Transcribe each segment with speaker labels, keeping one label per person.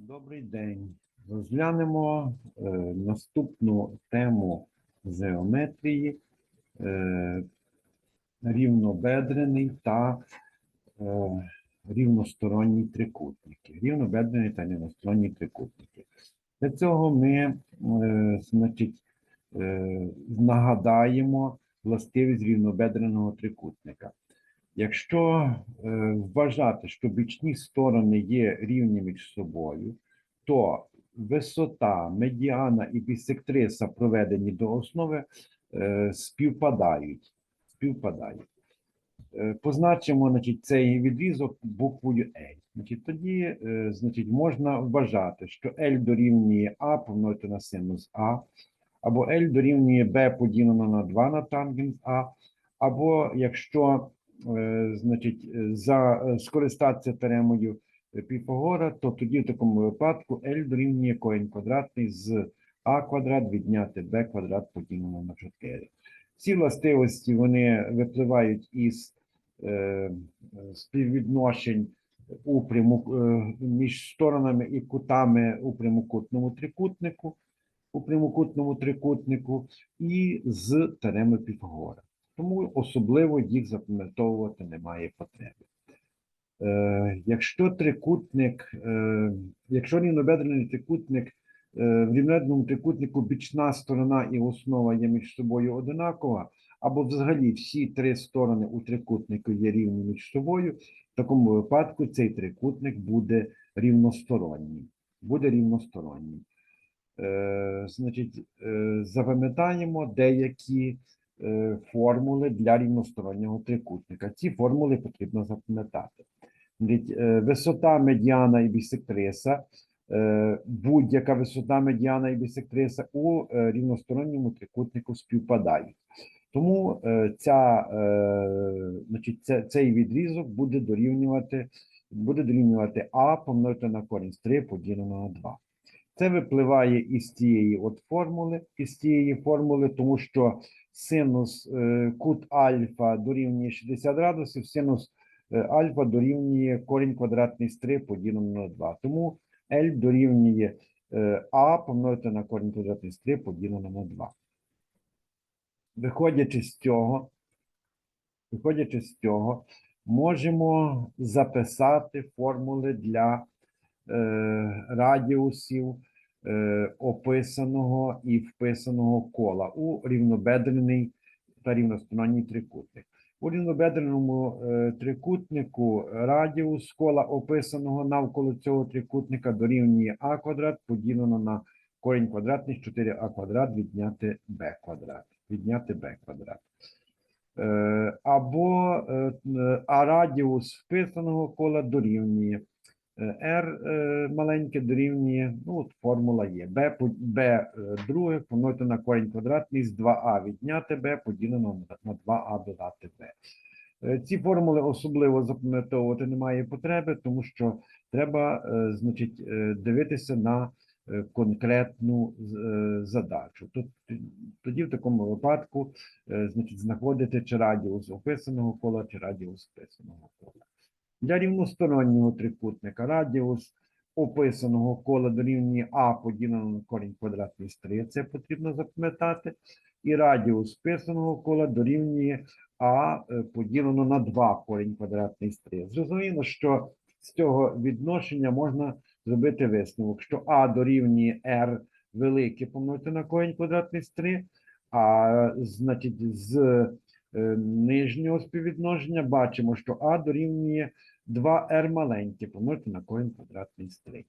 Speaker 1: Добрий день. Розглянемо е, наступну тему геометрії е, рівнобедрений та е, рівносторонні трикутники. Рівнобедрений та рівносторонні трикутники. Для цього ми е, значить, е, нагадаємо властивість рівнобедреного трикутника. Якщо е, вважати, що бічні сторони є рівні між собою, то висота, медіана і бісектриса, проведені до основи, е, співпадають. співпадають. Е, Позначимо значить, цей відрізок буквою L. Значить, тоді значить, можна вважати, що L дорівнює А помножити на синус А, або L дорівнює B поділено на 2 на тангенс А, або якщо значить, е, за е, скористатися теоремою е, Піфагора, то тоді в такому випадку L дорівнює корінь квадратний з А квадрат відняти b квадрат поділено на 4. Ці властивості вони випливають із е, співвідношень у пряму, е, між сторонами і кутами у прямокутному трикутнику, у прямокутному трикутнику і з теореми Піфагора. Тому особливо їх запам'ятовувати немає потреби. Е, якщо трикутник, е, якщо рівнобедрений трикутник, е, в рівнобедреному трикутнику бічна сторона і основа є між собою одинакова, або взагалі всі три сторони у трикутнику є рівні між собою, в такому випадку цей трикутник буде рівносторонній. Буде рівносторонній. Е, значить, е, запам'ятаємо деякі формули для рівностороннього трикутника. Ці формули потрібно запам'ятати. Е, Висота медіана і бісектриса, е, будь-яка висота медіана і бісектриса у е, рівносторонньому трикутнику співпадають. Тому е, ця, е, значить, це, цей відрізок буде дорівнювати, буде дорівнювати А помножити на корінь з 3 поділено на 2. Це випливає із цієї от формули, із цієї формули, тому що синус е, кут альфа дорівнює 60 градусів, синус е, альфа дорівнює корінь квадратний з 3 поділено на 2. Тому L дорівнює е, А помножити на корінь квадратний з 3 поділено на 2. Виходячи з цього, виходячи з цього, можемо записати формули для радіусів описаного і вписаного кола у рівнобедрений та рівносторонній трикутник. У рівнобедреному е, трикутнику радіус кола описаного навколо цього трикутника дорівнює а квадрат поділено на корінь квадратний 4а квадрат відняти b квадрат. Відняти b квадрат. Е, або е, е, а радіус вписаного кола дорівнює е, r е, маленьке дорівнює, ну от формула є, b, b е, друге помножити на корінь квадратний з 2а відняти b поділено на- на 2а додати b. Е, Ці формули особливо запам'ятовувати немає потреби, тому що треба, значить, дивитися на конкретну задачу. Тоді в такому випадку, значить, знаходити чи радіус описаного кола, чи радіус вписаного кола. Для рівностороннього трикутника радіус описаного кола дорівнює А поділено на корінь квадратний з 3, це потрібно запам'ятати. І радіус вписаного кола дорівнює А е, поділено на 2 корінь квадратний з 3. Зрозуміло, що з цього відношення можна зробити висновок, що А дорівнює R велике помножити на корінь квадратний з 3, а значить з нижнього співвідношення бачимо, що А дорівнює 2R маленьке помножити на корінь квадратний з 3.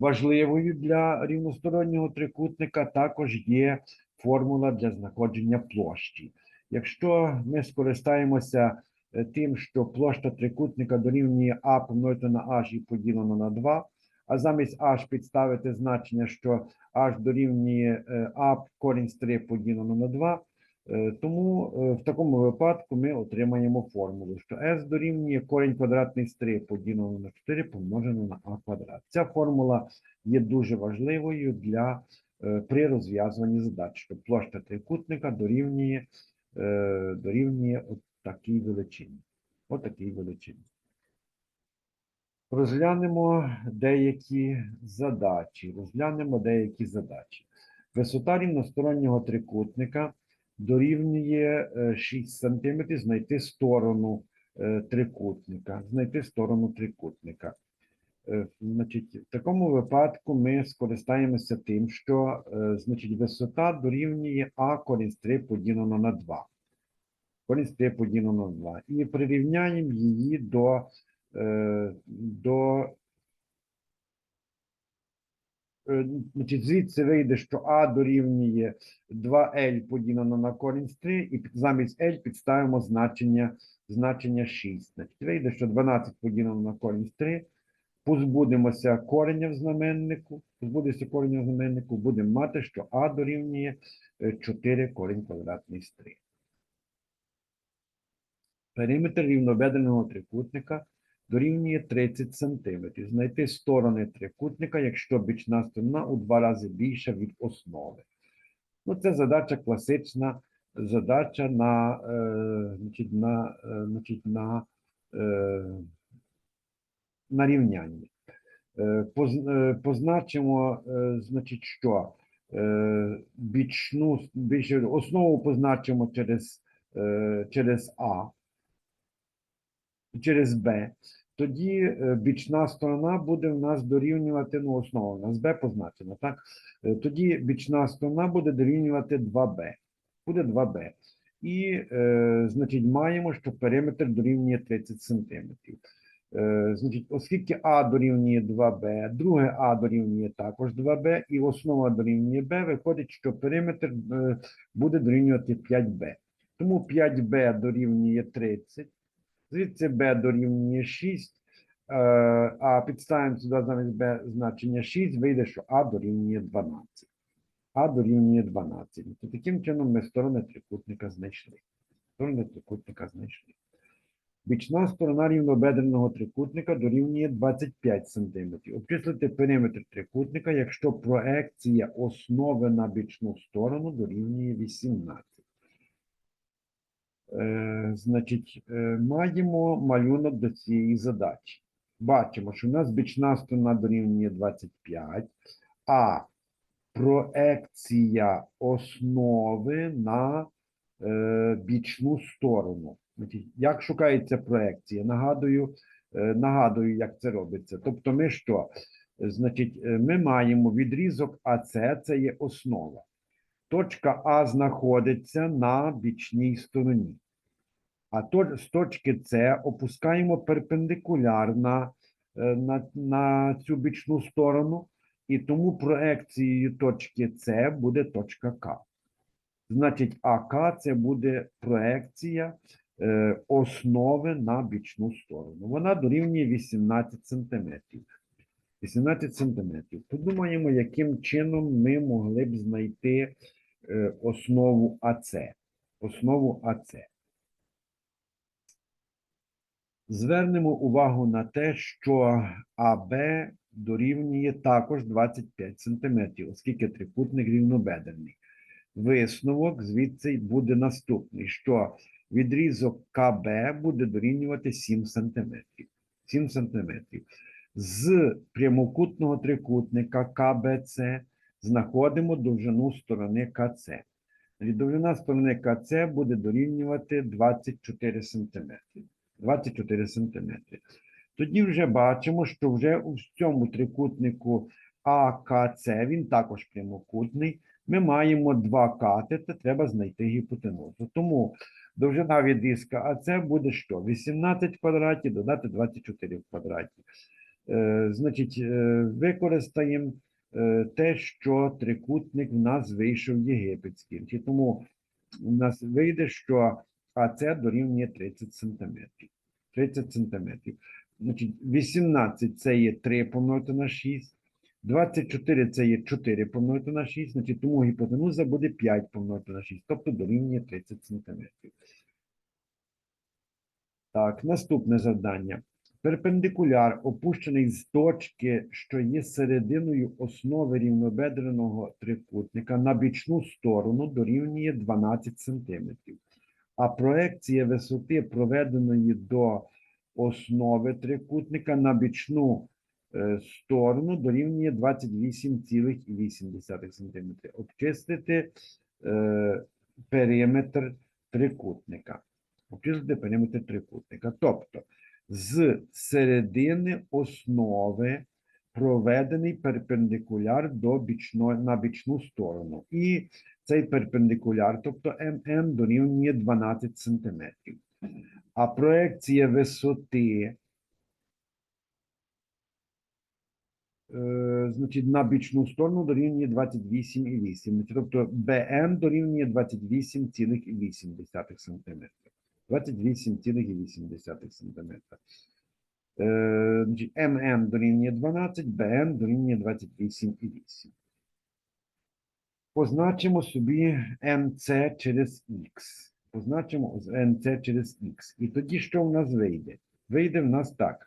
Speaker 1: Важливою для рівностороннього трикутника також є формула для знаходження площі. Якщо ми скористаємося е, тим, що площа трикутника дорівнює А помножити на H і поділено на 2, а замість H підставити значення, що H дорівнює е, А корінь з 3 поділено на 2, Е, Тому е, в такому випадку ми отримаємо формулу, що s дорівнює корінь квадратний з 3 поділено на 4 помножено на а квадрат. Ця формула є дуже важливою для при розв'язуванні задач, що площа трикутника дорівнює, дорівнює от такій величині. От такій величині. Розглянемо деякі задачі. Розглянемо деякі задачі. Висота рівностороннього трикутника дорівнює е, 6 см, знайти сторону е, трикутника. Знайти сторону трикутника. Е, Значить, в такому випадку ми скористаємося тим, що е, значить, висота дорівнює А корінь 3 поділено на 2. Корінь 3 поділено на 2. І прирівняємо її до, е, до е, звідси вийде, що А дорівнює 2L поділено на корінь з 3, і замість L підставимо значення, значення 6. Значить, вийде, що 12 поділено на корінь з 3 позбудемося кореня в знаменнику, позбудемося кореня в знаменнику, будемо мати, що А дорівнює е, 4 корінь квадратний з 3. Периметр рівнобедреного трикутника дорівнює 30 см. Знайти сторони трикутника, якщо бічна сторона у два рази більша від основи. Ну, це задача класична задача на, е, значить, на, е, значить, на е, на рівнянні. Е, поз- е, Позначимо, е, значить, що е, бічну, більше, основу позначимо через, е, через А, через Б. Тоді е, бічна сторона буде в нас дорівнювати, ну, основа у нас Б позначена, так? Е, Тоді бічна сторона буде дорівнювати 2Б. Буде 2Б. І, е, значить, маємо, що периметр дорівнює 30 сантиметрів. Е, Значить, оскільки А дорівнює 2Б, друге А дорівнює також 2Б, і основа дорівнює Б, виходить, що периметр е, буде дорівнювати 5Б. Тому 5Б дорівнює 30, звідси Б дорівнює 6, е, а підставимо сюди замість Б значення 6, вийде, що А дорівнює 12. А дорівнює 12. То таким чином ми сторони трикутника знайшли. Сторони трикутника знайшли. Бічна сторона рівнобедреного трикутника дорівнює 25 см. Обчислити периметр трикутника, якщо проекція основи на бічну сторону дорівнює 18. Е, значить, е, маємо малюнок до цієї задачі. Бачимо, що у нас бічна сторона дорівнює 25, а проекція основи на е, бічну сторону. Як шукається проекція? Нагадую, нагадую, як це робиться. Тобто, ми що? Значить, ми маємо відрізок АС, це є основа. Точка А знаходиться на бічній стороні. А то, з точки С опускаємо перпендикуляр на, е, на, на цю бічну сторону, і тому проекцією точки С буде точка К. Значить, АК це буде проекція е, основи на бічну сторону. Вона дорівнює 18 см. 18 см. Подумаємо, яким чином ми могли б знайти е, основу АЦ. Основу АЦ. Звернемо увагу на те, що АБ дорівнює також 25 см, оскільки трикутник рівнобедерний. Висновок звідси буде наступний, що відрізок КБ буде дорівнювати 7 см. 7 см. З прямокутного трикутника КБЦ знаходимо довжину сторони КЦ. Довжина сторони КЦ буде дорівнювати 24 см. 24 см. Тоді вже бачимо, що вже у цьому трикутнику АКЦ, він також прямокутний, ми маємо два катети, треба знайти гіпотенузу. Тому довжина відрізка АЦ буде що? 18 в квадраті додати 24 в квадраті. Е, значить, е, використаємо е, те, що трикутник в нас вийшов єгипетським. І тому у нас вийде, що АЦ дорівнює 30 см. 30 см. Значить, 18 це є 3 помножити на 6. 24 це є 4 помножити на 6, значить, тому гіпотенуза буде 5 помножити на 6, тобто дорівнює 30 см. Так, наступне завдання. Перпендикуляр, опущений з точки, що є серединою основи рівнобедреного трикутника на бічну сторону, дорівнює 12 см. А проекція висоти, проведеної до основи трикутника на бічну е, сторону дорівнює 28,8 см. Обчистити е, периметр трикутника. Обчислити периметр трикутника. Тобто з середини основи проведений перпендикуляр до бічно, на бічну сторону. І цей перпендикуляр, тобто МН, дорівнює 12 см. А проекція висоти е, значить, на бічну сторону дорівнює 28,8. Тобто БН дорівнює 28,8 см. 28,8 см. Е, МН дорівнює 12, БН дорівнює 28,8. Позначимо собі МЦ через Х. Позначимо МЦ через Х. І тоді що в нас вийде? Вийде в нас так.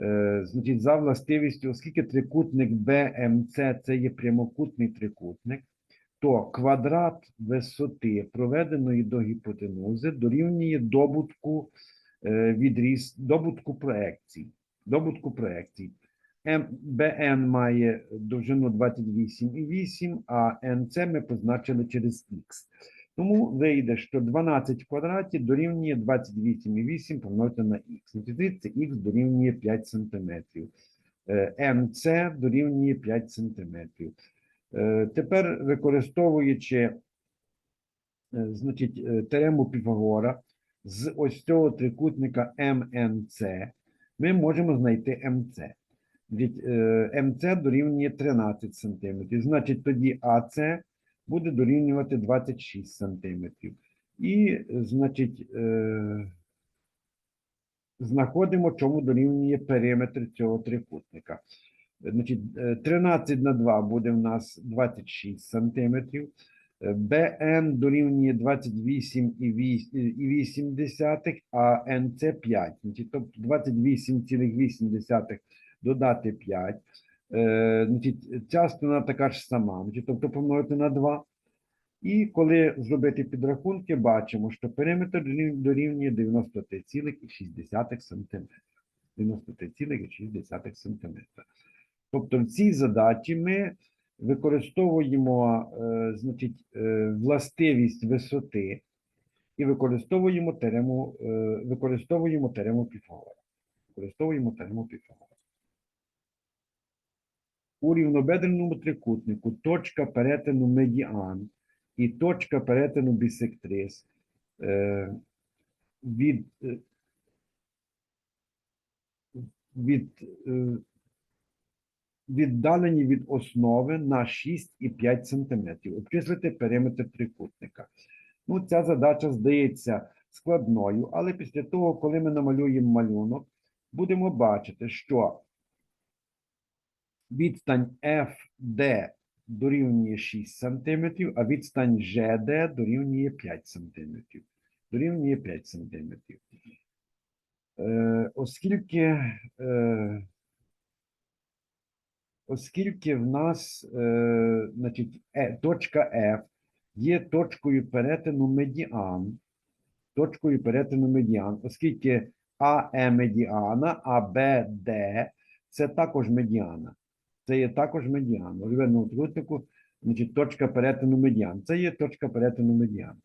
Speaker 1: Е, значить, за властивістю, оскільки трикутник БМЦ це є прямокутний трикутник, то квадрат висоти, проведеної до гіпотенузи, дорівнює добутку е, відріз, добутку проекцій. Добутку проекцій. БН має довжину 28,8, а НЦ ми позначили через Х. Тому вийде, що 12 в квадраті дорівнює 28,8 помножити на х. Це х дорівнює 5 см. МЦ дорівнює 5 см. Е, Тепер використовуючи е, значить, е, теорему Піфагора з ось цього трикутника МНЦ, ми можемо знайти МЦ. Від е, МЦ дорівнює 13 см. Значить, тоді АЦ буде дорівнювати 26 см. І, е, значить, е, знаходимо, чому дорівнює периметр цього трикутника. Значить, е, 13 на 2 буде в нас 26 сантиметрів. Е, БН дорівнює 28,8, а НЦ 5. Значить, тобто 28,8 додати 5. Е, ця сторона така ж сама, тобто помножити на 2. І коли зробити підрахунки, бачимо, що периметр дорівнює 93,6 см. 93,6 см. Тобто в цій задачі ми використовуємо е, значить, е, властивість висоти і використовуємо теорему, е, використовуємо теорему Піфагора. Використовуємо теорему Піфагора. У рівнобедреному трикутнику точка перетину медіан і точка перетину бісектрис е, від, е, від е, віддалені від основи на 6,5 см. Обчислити периметр трикутника. Ну, ця задача здається складною, але після того, коли ми намалюємо малюнок, будемо бачити, що відстань FD дорівнює 6 см, а відстань GD дорівнює 5 см. Дорівнює 5 см. Е, оскільки е, оскільки в нас е, значить, е, точка F є точкою перетину медіан, точкою перетину медіан, оскільки АЕ медіана, а БД це також медіана. Це є також медіана. У рівному трикутнику, значить, точка перетину медіан. Це є точка перетину медіан.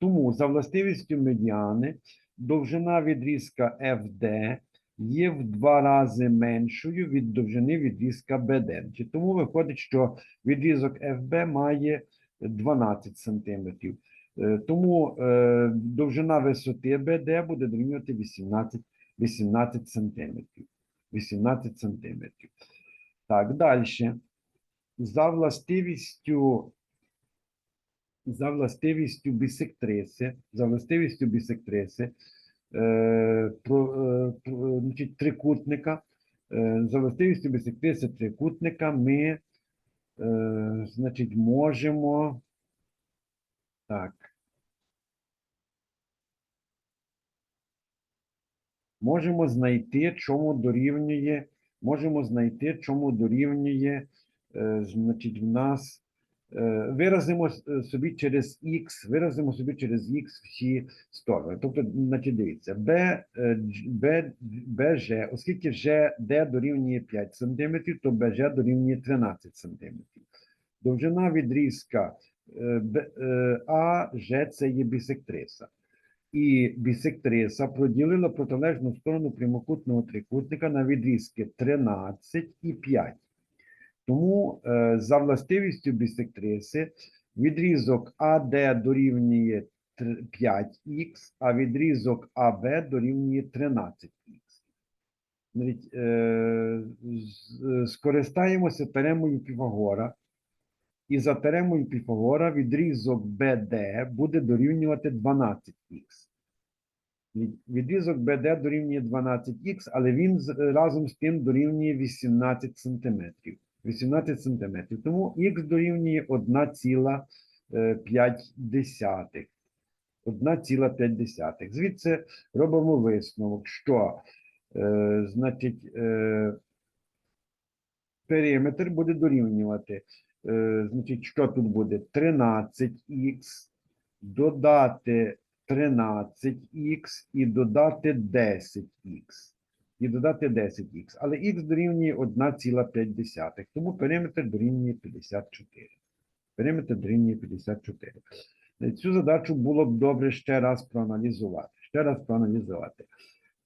Speaker 1: Тому за властивістю медіани довжина відрізка FD є в два рази меншою від довжини відрізка BD. Тому виходить, що відрізок FB має 12 см. Тому е, довжина висоти BD буде дорівнювати 18, 18 см. 18 см. Так, далі. За властивістю за властивістю бісектриси, за властивістю бісектриси, е, про, е, про, значить, трикутника, е, за властивістю бісектриси трикутника ми, е, значить, можемо, так, можемо знайти, чому дорівнює, можемо знайти, чому дорівнює, е, значить, в нас е, виразимо е, собі через х, виразимо собі через х всі сторони. Тобто, значить, дивіться, B, B, BG, оскільки GD дорівнює 5 см, то BG дорівнює 13 см. Довжина відрізка е, AG це є бісектриса. І бісектриса поділила протилежну сторону прямокутного трикутника на відрізки 13 і 5. Тому е, за властивістю бісектриси відрізок АД дорівнює 5х, а відрізок АБ дорівнює 13х. Значить, е, скористаємося теремою Піфагора. І за теремою Піфагора відрізок БД буде дорівнювати 12х. Відрізок БД дорівнює 12х, але він разом з тим дорівнює 18 см. 18 см. Тому х дорівнює 1,5. 1,5. Звідси робимо висновок, що е, значить, е, периметр буде дорівнювати. Е, значить, що тут буде? 13х, додати 13х і додати 10х. І додати 10х. Але х дорівнює 1,5. Тому периметр дорівнює 54. Периметр дорівнює 54. Е, Цю задачу було б добре ще раз проаналізувати. Ще раз проаналізувати.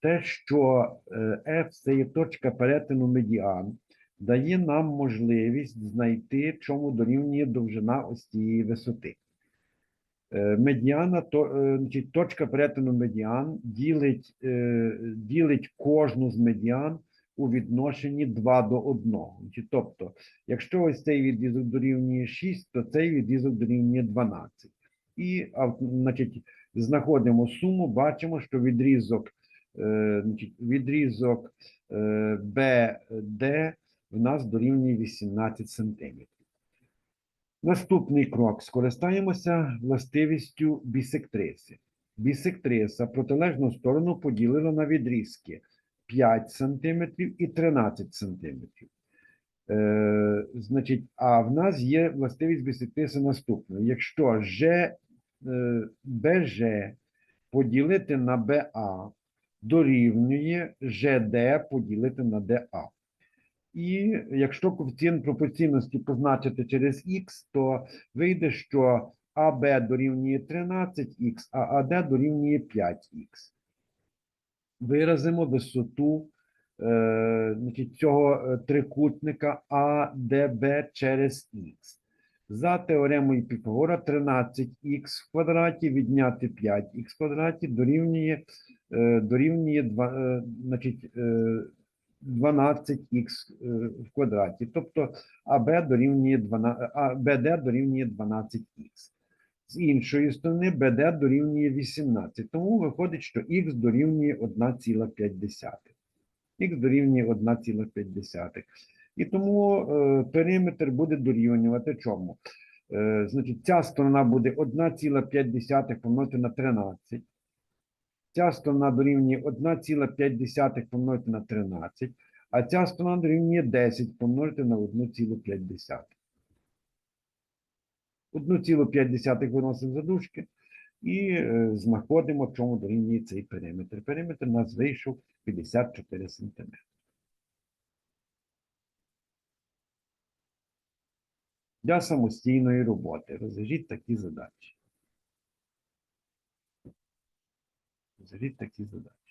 Speaker 1: Те, що е, F це є точка перетину медіан, дає нам можливість знайти, чому дорівнює довжина ось цієї висоти. Е, Медіана, то, е, значить, точка перетину медіан ділить, е, ділить кожну з медіан у відношенні 2 до 1. Значить, тобто, якщо ось цей відрізок дорівнює 6, то цей відрізок дорівнює 12. І значить, знаходимо суму, бачимо, що відрізок, значить, відрізок BD в нас дорівнює 18 сантиметрів. Наступний крок. Скористаємося властивістю бісектриси. Бісектриса протилежну сторону поділила на відрізки 5 см і 13 см. Е, значить, а в нас є властивість бісектриси наступною. Якщо Ж, е, БЖ поділити на БА дорівнює ЖД поділити на ДА. І якщо коефіцієнт пропорційності позначити через х, то вийде, що АБ дорівнює 13х, а АД дорівнює 5х. Виразимо висоту е, значить, цього е, трикутника АДБ через х. За теоремою Піфагора 13х в квадраті відняти 5х в квадраті дорівнює, е, дорівнює два- е, значить, е, 12х е, в квадраті. Тобто АБ дорівнює 12, а БД дорівнює 12х. З іншої сторони БД дорівнює 18. Тому виходить, що х дорівнює 1,5. Х дорівнює 1,5. І тому е, периметр буде дорівнювати чому? Е, значить, ця сторона буде 1,5 помножити на 13. Ця сторона дорівнює 1,5 помножити на 13, а ця сторона дорівнює 10 помножити на 1,5. 1,5 виносимо за дужки і е, знаходимо, в чому дорівнює цей периметр. Периметр у нас вийшов 54 см. Для самостійної роботи розв'яжіть такі задачі. Розв'яжіть такі задачі.